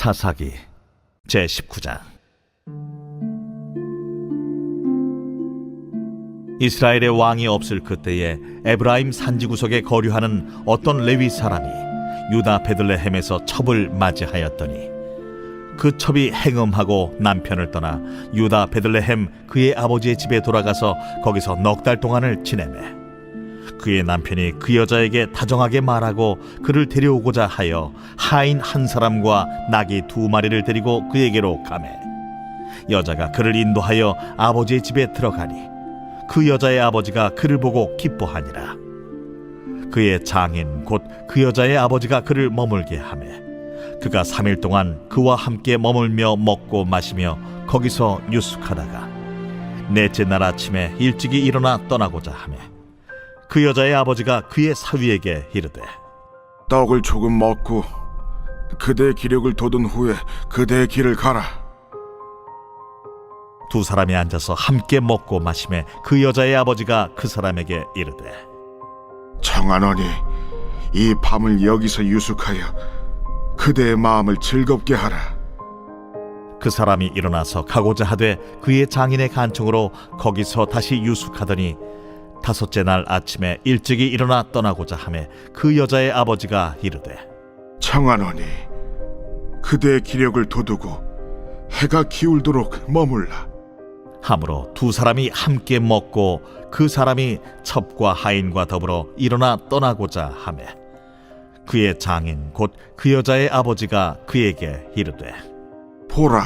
사사기 제 19장. 이스라엘의 왕이 없을 그때에 에브라임 산지 구석에 거류하는 어떤 레위 사람이 유다 베들레헴에서 첩을 맞이하였더니 그 첩이 행음하고 남편을 떠나 유다 베들레헴 그의 아버지의 집에 돌아가서 거기서 넉 달 동안을 지내매 그의 남편이 그 여자에게 다정하게 말하고 그를 데려오고자 하여 하인 한 사람과 나귀 두 마리를 데리고 그에게로 가매. 여자가 그를 인도하여 아버지의 집에 들어가니 그 여자의 아버지가 그를 보고 기뻐하니라. 그의 장인 곧 그 여자의 아버지가 그를 머물게 하매. 그가 삼일 동안 그와 함께 머물며 먹고 마시며 거기서 유숙하다가 넷째 날 아침에 일찍이 일어나 떠나고자 하매 그 여자의 아버지가 그의 사위에게 이르되 떡을 조금 먹고 그대의 기력을 돋은 후에 그대의 길을 가라. 두 사람이 앉아서 함께 먹고 마시매 그 여자의 아버지가 그 사람에게 이르되 청하노니 이 밤을 여기서 유숙하여 그대의 마음을 즐겁게 하라. 그 사람이 일어나서 가고자 하되 그의 장인의 간청으로 거기서 다시 유숙하더니 다섯째 날 아침에 일찍이 일어나 떠나고자 하매 그 여자의 아버지가 이르되 청하노니 그대의 기력을 돋우고 해가 기울도록 머물라. 함으로 두 사람이 함께 먹고 그 사람이 첩과 하인과 더불어 일어나 떠나고자 하매 그의 장인 곧 그 여자의 아버지가 그에게 이르되 보라,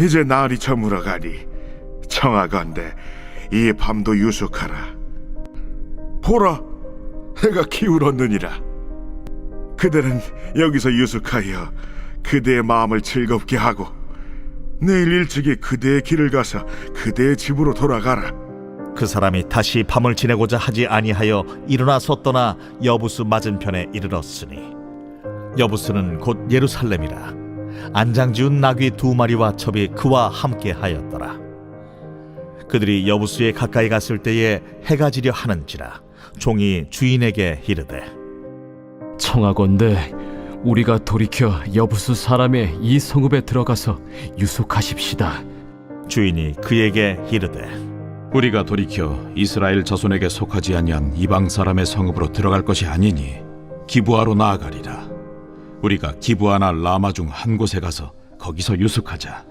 이제 날이 저물어가니 청하건대 이 밤도 유숙하라. 보라, 해가 기울었느니라. 그대는 여기서 유숙하여 그대의 마음을 즐겁게 하고 내일 일찍이 그대의 길을 가서 그대의 집으로 돌아가라. 그 사람이 다시 밤을 지내고자 하지 아니하여 일어나서 떠나 여부스 맞은편에 이르렀으니 여부스는 곧 예루살렘이라 안장지운 나귀 두 마리와 첩이 그와 함께 하였더라 그들이 여부스에 가까이 갔을 때에 해가 지려 하는지라 종이 주인에게 이르되 청하건대 우리가 돌이켜 여부수 사람의 이 성읍에 들어가서 유숙하십시다. 주인이 그에게 이르되 우리가 돌이켜 이스라엘 자손에게 속하지 아니한 이방 사람의 성읍으로 들어갈 것이 아니니 기부하로 나아가리라. 우리가 기부하나 라마 중 한 곳에 가서 거기서 유숙하자.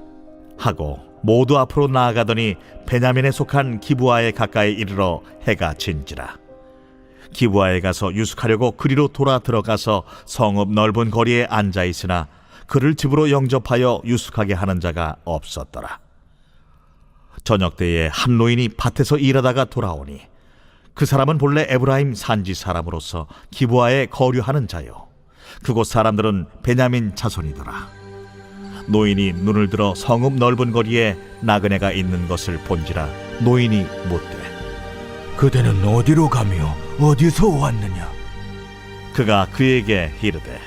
하고 모두 앞으로 나아가더니 베냐민에 속한 기부아에 가까이 이르러 해가 진지라. 기부아에 가서 유숙하려고 그리로 돌아 들어가서 성읍 넓은 거리에 앉아 있으나 그를 집으로 영접하여 유숙하게 하는 자가 없었더라. 저녁 때에 한 노인이 밭에서 일하다가 돌아오니 그 사람은 본래 에브라임 산지 사람으로서 기부아에 거류하는 자요. 그곳 사람들은 베냐민 자손이더라 노인이 눈을 들어 성읍 넓은 거리에 나그네가 있는 것을 본지라 노인이 묻되 그대는 어디로 가며 어디서 왔느냐? 그가 그에게 이르되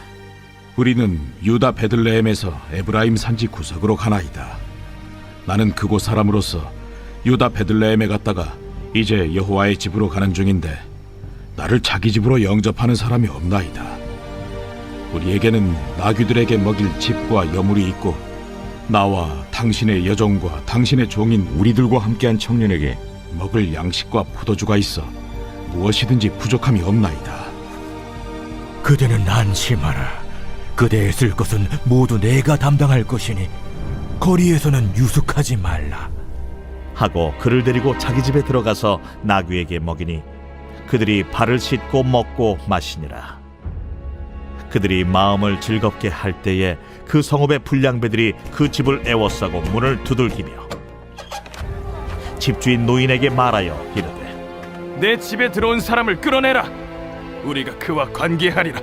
우리는 유다 베들레헴에서 에브라임 산지 구석으로 가나이다. 나는 그곳 사람으로서 유다 베들레헴에 갔다가 이제 여호와의 집으로 가는 중인데 나를 자기 집으로 영접하는 사람이 없나이다. 우리에게는 나귀들에게 먹일 집과 여물이 있고 나와 당신의 여종과 당신의 종인 우리들과 함께한 청년에게 먹을 양식과 포도주가 있어 무엇이든지 부족함이 없나이다. 그대는 안심하라. 그대의 쓸 것은 모두 내가 담당할 것이니 거리에서는 유숙하지 말라. 하고 그를 데리고 자기 집에 들어가서 나귀에게 먹이니 그들이 발을 씻고 먹고 마시니라 그들이 마음을 즐겁게 할 때에 그 성읍의 불량배들이 그 집을 애워싸고 문을 두들기며 집주인 노인에게 말하여 이르되 내 집에 들어온 사람을 끌어내라. 우리가 그와 관계하리라.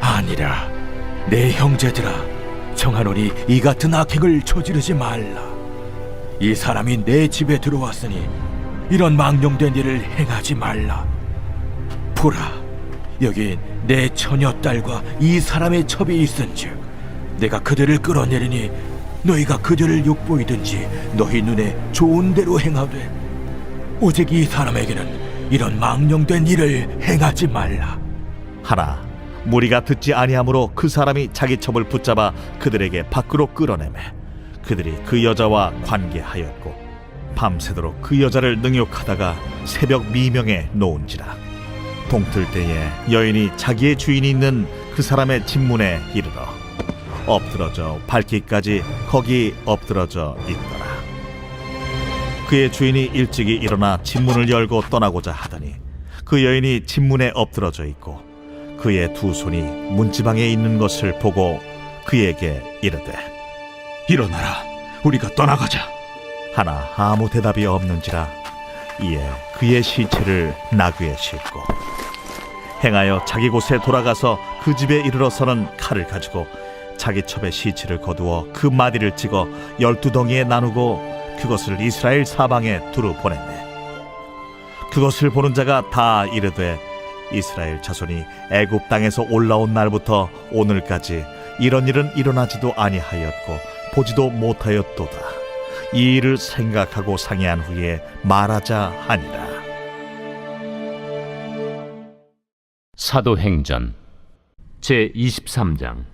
아니라 내 형제들아 청하노니 이 같은 악행을 저지르지 말라. 이 사람이 내 집에 들어왔으니 이런 망령된 일을 행하지 말라. 보라, 여기 내 처녀 딸과 이 사람의 첩이 있은즉 내가 그들을 끌어내리니 너희가 그들을 욕보이든지 너희 눈에 좋은 대로 행하되 오직 이 사람에게는 이런 망령된 일을 행하지 말라. 하나 무리가 듣지 아니하므로 그 사람이 자기 첩을 붙잡아 그들에게 밖으로 끌어내매 그들이 그 여자와 관계하였고 밤새도록 그 여자를 능욕하다가 새벽 미명에 놓은지라 동틀 때에 여인이 자기의 주인이 있는 그 사람의 집문에 이르러 엎드러져 밟기까지 거기 엎드러져 있더라 그의 주인이 일찍이 일어나 집문을 열고 떠나고자 하더니 그 여인이 집문에 엎드러져 있고 그의 두 손이 문지방에 있는 것을 보고 그에게 이르되 일어나라. 우리가 떠나가자. 하나 아무 대답이 없는지라 이에 그의 시체를 나귀에 싣고 행하여 자기 곳에 돌아가서 그 집에 이르러서는 칼을 가지고 자기 첩의 시체를 거두어 그 마디를 찍어 열두 덩이에 나누고 그것을 이스라엘 사방에 두루 보냈네. 그것을 보는 자가 다 이르되 이스라엘 자손이 애굽 땅에서 올라온 날부터 오늘까지 이런 일은 일어나지도 아니하였고 보지도 못하였도다. 이 일을 생각하고 상의한 후에 말하자 하니라 사도행전 제 23장.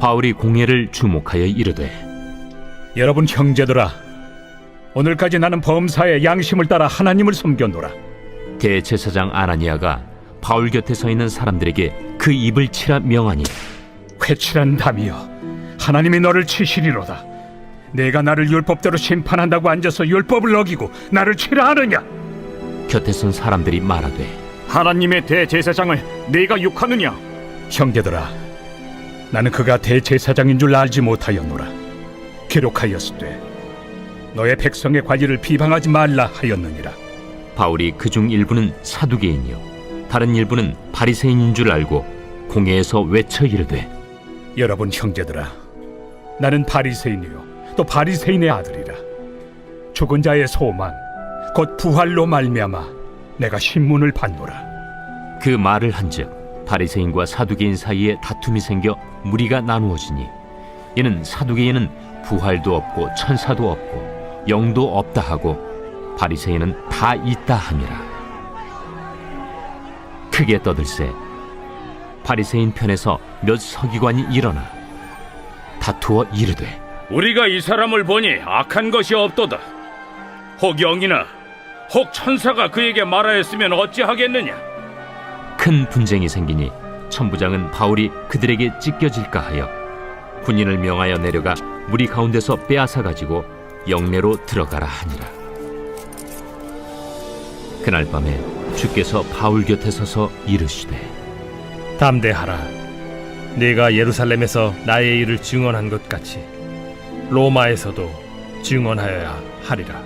바울이 공예를 주목하여 이르되 여러분 형제들아 오늘까지 나는 범사에 양심을 따라 하나님을 섬겨노라. 대제사장 아나니아가 바울 곁에 서 있는 사람들에게 그 입을 치라 명하니 회칠한 담이여 하나님이 너를 치시리로다. 내가 나를 율법대로 심판한다고 앉아서 율법을 어기고 나를 치라 하느냐 곁에 선 사람들이 말하되 하나님의 대제사장을 네가 욕하느냐? 형제들아 나는 그가 대제사장인 줄 알지 못하였노라. 기록하였으되 너의 백성의 관리를 비방하지 말라 하였느니라. 바울이 그 중 일부는 사두개인이요 다른 일부는 바리새인인 줄 알고 공회에서 외쳐 이르되 여러분 형제들아 나는 바리새인이요 또 바리새인의 아들이라. 죽은 자의 소망 곧 부활로 말미암아 내가 신문을 받노라 그 말을 한즉 바리새인과 사두개인 사이에 다툼이 생겨 무리가 나누어지니 이는 사두개인은 부활도 없고 천사도 없고 영도 없다 하고 바리새인은 다 있다 함이라 크게 떠들세 바리새인 편에서 몇 서기관이 일어나 다투어 이르되 우리가 이 사람을 보니 악한 것이 없도다. 혹 영이나 혹 천사가 그에게 말하였으면 어찌하겠느냐? 큰 분쟁이 생기니 천부장은 바울이 그들에게 찢겨질까 하여 군인을 명하여 내려가 무리 가운데서 빼앗아 가지고 영내로 들어가라 하니라. 그날 밤에 주께서 바울 곁에 서서 이르시되 담대하라. 네가 예루살렘에서 나의 일을 증언한 것 같이 로마에서도 증언하여야 하리라.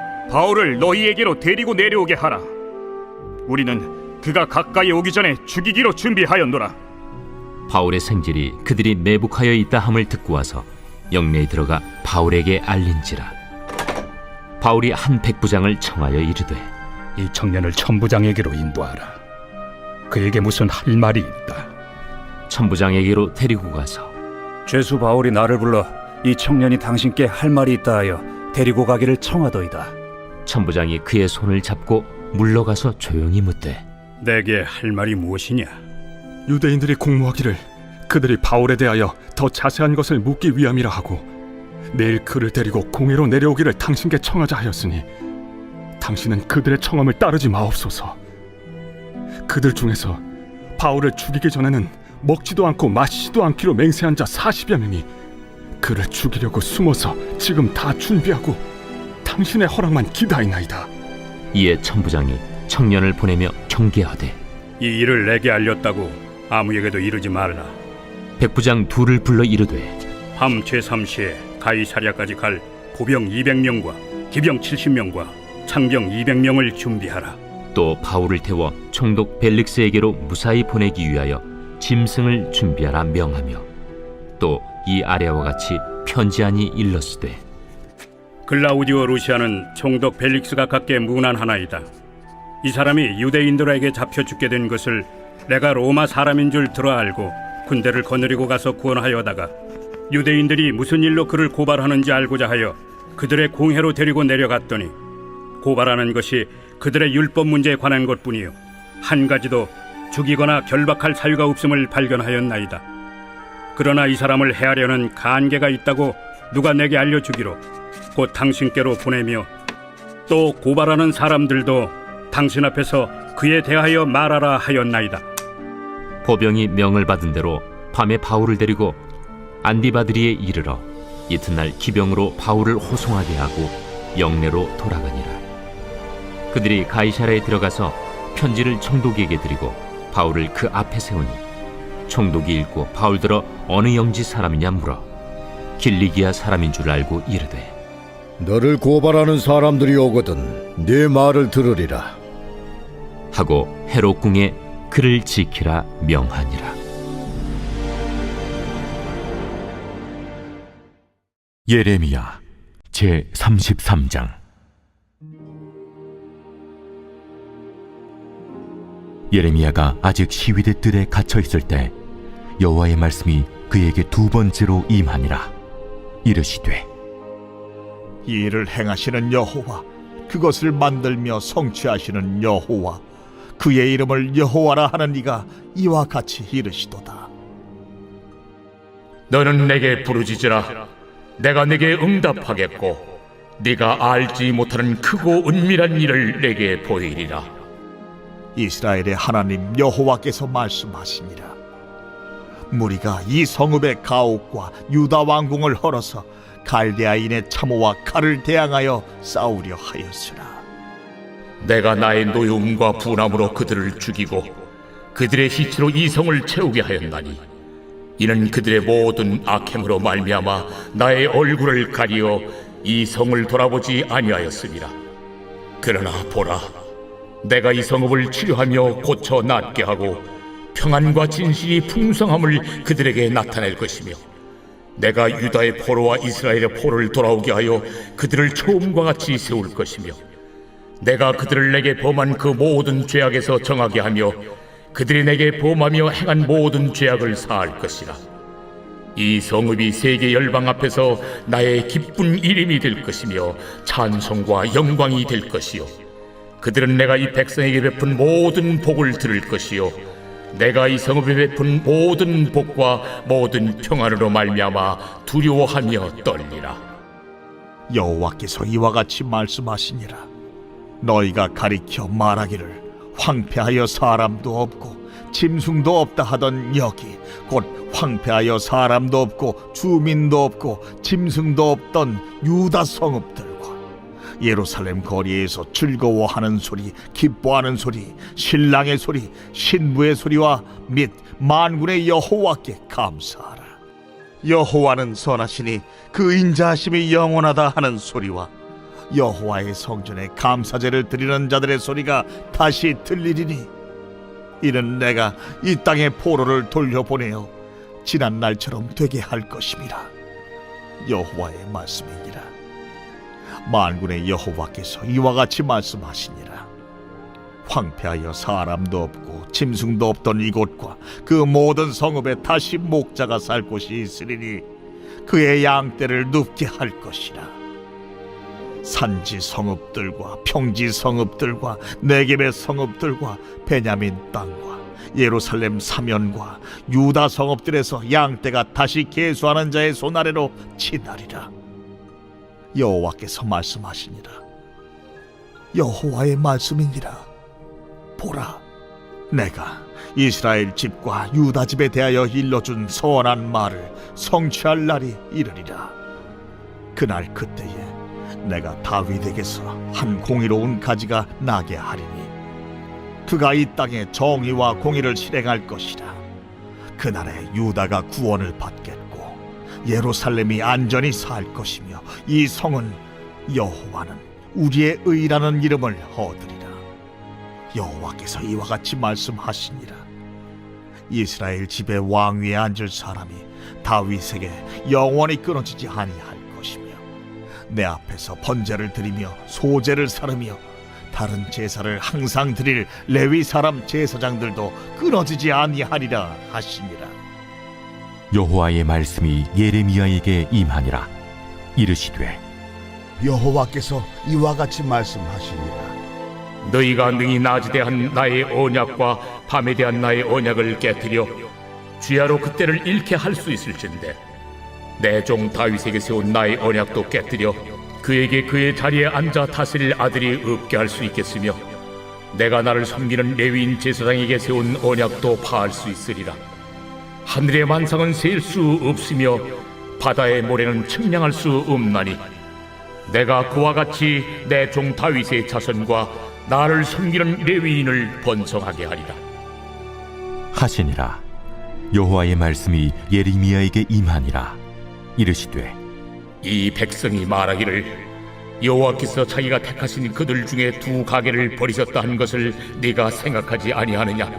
바울을 너희에게로 데리고 내려오게 하라. 우리는 그가 가까이 오기 전에 죽이기로 준비하였노라. 바울의 생질이 그들이 매복하여 있다 함을 듣고 와서 영내에 들어가 바울에게 알린지라 바울이 한 백부장을 청하여 이르되 이 청년을 천부장에게로 인도하라. 그에게 무슨 할 말이 있다. 천부장에게로 데리고 가서 죄수 바울이 나를 불러 이 청년이 당신께 할 말이 있다 하여 데리고 가기를 청하더이다. 천부장이 그의 손을 잡고 물러가서 조용히 묻되 내게 할 말이 무엇이냐? 유대인들이 공모하기를 그들이 바울에 대하여 더 자세한 것을 묻기 위함이라 하고 내일 그를 데리고 공회로 내려오기를 당신께 청하자 하였으니 당신은 그들의 청함을 따르지 마옵소서. 그들 중에서 바울을 죽이기 전에는 먹지도 않고 마시지도 않기로 맹세한 자 40여 명이 그를 죽이려고 숨어서 지금 다 준비하고 당신의 허락만 기다리나이다. 이에 천부장이 청년을 보내며 경계하되 이 일을 내게 알렸다고 아무에게도 이르지 말라. 백부장 둘을 불러 이르되 밤 제3시에 가이사랴까지 갈 보병 200명과 기병 70명과 창병 200명을 준비하라. 또 바울을 태워 총독 벨릭스에게로 무사히 보내기 위하여 짐승을 준비하라 명하며 또 이 아래와 같이 편지하니 일렀으되 글라우디오 루시아는 총독 벨릭스가 갖게 무난 하나이다. 이 사람이 유대인들에게 잡혀 죽게 된 것을 내가 로마 사람인 줄 들어 알고 군대를 거느리고 가서 구원하여다가 유대인들이 무슨 일로 그를 고발하는지 알고자 하여 그들의 공회로 데리고 내려갔더니 고발하는 것이 그들의 율법 문제에 관한 것뿐이요 한 가지도 죽이거나 결박할 사유가 없음을 발견하였나이다. 그러나 이 사람을 해하려는 간계가 있다고 누가 내게 알려주기로 곧 당신께로 보내며 또 고발하는 사람들도 당신 앞에서 그에 대하여 말하라 하였나이다. 보병이 명을 받은 대로 밤에 바울을 데리고 안디바드리에 이르러 이튿날 기병으로 바울을 호송하게 하고 영내로 돌아가니라. 그들이 가이사라에 들어가서 편지를 총독에게 드리고 바울을 그 앞에 세우니 총독이 읽고 바울 들어 어느 영지 사람이냐 물어 길리기아 사람인 줄 알고 이르되 너를 고발하는 사람들이 오거든 네 말을 들으리라. 하고 헤롯 궁에 그를 지키라 명하니라. 예레미야 제 33장 예레미야가 아직 시위대 뜰에 갇혀 있을 때 여호와의 말씀이 그에게 두 번째로 임하니라 이르시되 이 일을 행하시는 여호와 그것을 만들며 성취하시는 여호와 그의 이름을 여호와라 하는 이가 이와 같이 이르시도다 너는 내게 부르짖으라. 내가 내게 응답하겠고 네가 알지 못하는 크고 은밀한 일을 내게 보이리라. 이스라엘의 하나님 여호와께서 말씀하시니라 무리가 이 성읍의 가옥과 유다 왕궁을 헐어서 갈대아인의 참호와 칼을 대항하여 싸우려 하였으나 내가 나의 노여움과 분함으로 그들을 죽이고 그들의 시체로 이 성을 채우게 하였나니 이는 그들의 모든 악행으로 말미암아 나의 얼굴을 가리어 이 성을 돌아보지 아니하였습니다. 그러나 보라, 내가 이 성읍을 치료하며 고쳐 낫게 하고 평안과 진실이 풍성함을 그들에게 나타낼 것이며 내가 유다의 포로와 이스라엘의 포로를 돌아오게 하여 그들을 처음과 같이 세울 것이며 내가 그들을 내게 범한 그 모든 죄악에서 정하게 하며 그들이 내게 범하며 행한 모든 죄악을 사할 것이라. 이 성읍이 세계 열방 앞에서 나의 기쁜 이름이 될 것이며 찬송과 영광이 될 것이요. 그들은 내가 이 백성에게 베푼 모든 복을 들을 것이요. 내가 이 성읍에 베푼 모든 복과 모든 평안으로 말미암아 두려워하며 떨리라. 여호와께서 이와 같이 말씀하시니라 너희가 가리켜 말하기를 황폐하여 사람도 없고 짐승도 없다 하던 여기 곧 황폐하여 사람도 없고 주민도 없고 짐승도 없던 유다 성읍들과 예루살렘 거리에서 즐거워하는 소리 기뻐하는 소리 신랑의 소리 신부의 소리와 및 만군의 여호와께 감사하라. 여호와는 선하시니 그 인자하심이 영원하다 하는 소리와 여호와의 성전에 감사제를 드리는 자들의 소리가 다시 들리리니 이는 내가 이 땅의 포로를 돌려보내어 지난 날처럼 되게 할 것임이라. 여호와의 말씀이니라 만군의 여호와께서 이와 같이 말씀하시니라. 황폐하여 사람도 없고 짐승도 없던 이곳과 그 모든 성읍에 다시 목자가 살 곳이 있으리니 그의 양떼를 눕게 할 것이라. 산지 성읍들과 평지 성읍들과 네겝의 성읍들과 베냐민 땅과 예루살렘 사면과 유다 성읍들에서 양떼가 다시 계수하는 자의 손 아래로 치나리라 여호와께서 말씀하시니라. 여호와의 말씀이니라. 보라 내가 이스라엘 집과 유다 집에 대하여 일러준 선한 말을 성취할 날이 이르리라. 그날 그때에 내가 다윗에게서 한 공의로운 가지가 나게 하리니 그가 이 땅에 정의와 공의를 실행할 것이라. 그날에 유다가 구원을 받겠고 예루살렘이 안전히 살 것이며 이 성은 여호와는 우리의 의라는 이름을 얻으리라. 여호와께서 이와 같이 말씀하시니라. 이스라엘 집의 왕위에 앉을 사람이 다윗에게 영원히 끊어지지 아니할 것이며 내 앞에서 번제를 드리며 소제를 사르며 다른 제사를 항상 드릴 레위 사람 제사장들도 끊어지지 아니하리라 하시니라 여호와의 말씀이 예레미야에게 임하니라. 이르시되 여호와께서 이와 같이 말씀하시니라. 너희가 능히 낮에 대한 나의 언약과 밤에 대한 나의 언약을 깨뜨려 주야로 그때를 잃게 할 수 있을진데 내 종 다윗에게 세운 나의 언약도 깨뜨려 그에게 그의 자리에 앉아 다스릴 아들이 없게 할 수 있겠으며 내가 나를 섬기는 레위인 제사장에게 세운 언약도 파할 수 있으리라 하늘의 만상은 셀 수 없으며 바다의 모래는 측량할 수 없나니 내가 그와 같이 내 종 다윗의 자손과 나를 섬기는 레위인을 번성하게 하리라. 하시니라 여호와의 말씀이 예레미야에게 임하니라 이르시되 이 백성이 말하기를 여호와께서 자기가 택하신 그들 중에 두 가게를 버리셨다 한 것을 네가 생각하지 아니하느냐?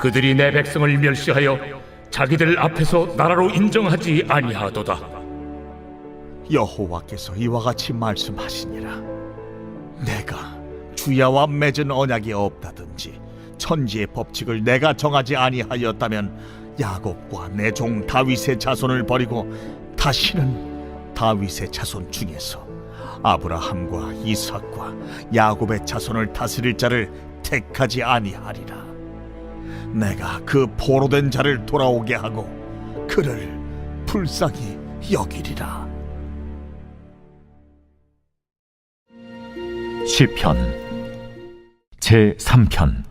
그들이 내 백성을 멸시하여 자기들 앞에서 나라로 인정하지 아니하도다. 여호와께서 이와 같이 말씀하시니라 내가 주야와 맺은 언약이 없다든지 천지의 법칙을 내가 정하지 아니하였다면 야곱과 내 종 다윗의 자손을 버리고 다시는 다윗의 자손 중에서 아브라함과 이삭과 야곱의 자손을 다스릴 자를 택하지 아니하리라 내가 그 포로된 자를 돌아오게 하고 그를 불쌍히 여기리라 시편 제 3편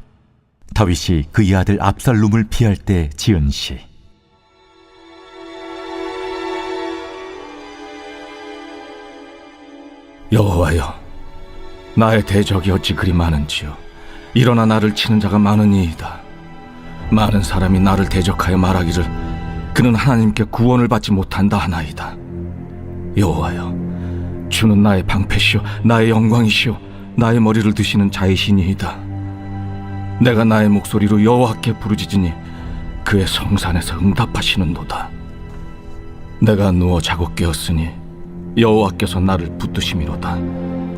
다윗이 그의 아들 압살롬을 피할 때 지은 시 여호와여, 나의 대적이 어찌 그리 많은지요. 일어나 나를 치는 자가 많으니이다. 많은 사람이 나를 대적하여 말하기를 그는 하나님께 구원을 받지 못한다 하나이다. 여호와여, 주는 나의 방패시오, 나의 영광이시오, 나의 머리를 드시는 자이시니이다. 내가 나의 목소리로 여호와께 부르짖으니 그의 성산에서 응답하시는도다. 내가 누워 자고 깨었으니 여호와께서 나를 붙드심이로다.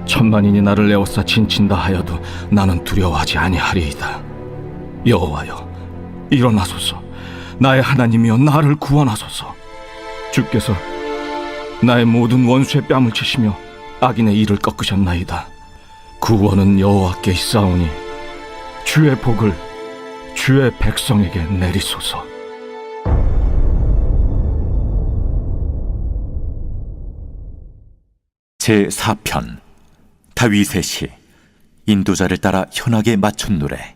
천만인이 나를 에워싸 진친다 하여도 나는 두려워하지 아니하리이다. 여호와여, 일어나소서. 나의 하나님이여 나를 구원하소서. 주께서 나의 모든 원수의 뺨을 치시며 악인의 이를 꺾으셨나이다. 구원은 여호와께 있사오니 주의 복을 주의 백성에게 내리소서. 제 4편 다윗의 시 인도자를 따라 현악에 맞춘 노래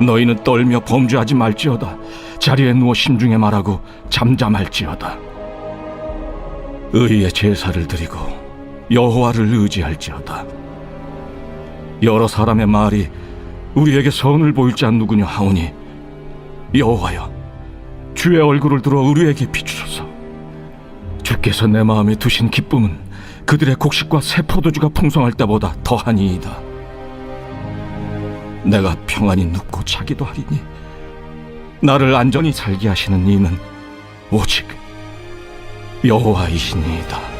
너희는 떨며 범죄하지 말지어다. 자리에 누워 심중에 말하고 잠잠할지어다. 의의 제사를 드리고 여호와를 의지할지어다. 여러 사람의 말이 우리에게 선을 보일 자 누구냐 하오니 여호와여 주의 얼굴을 들어 우리에게 비추소서. 주께서 내 마음에 두신 기쁨은 그들의 곡식과 새 포도주가 풍성할 때보다 더하니이다 내가 평안히 눕고 자기도 하리니 나를 안전히 살게 하시는 이는 오직 여호와이시니이다.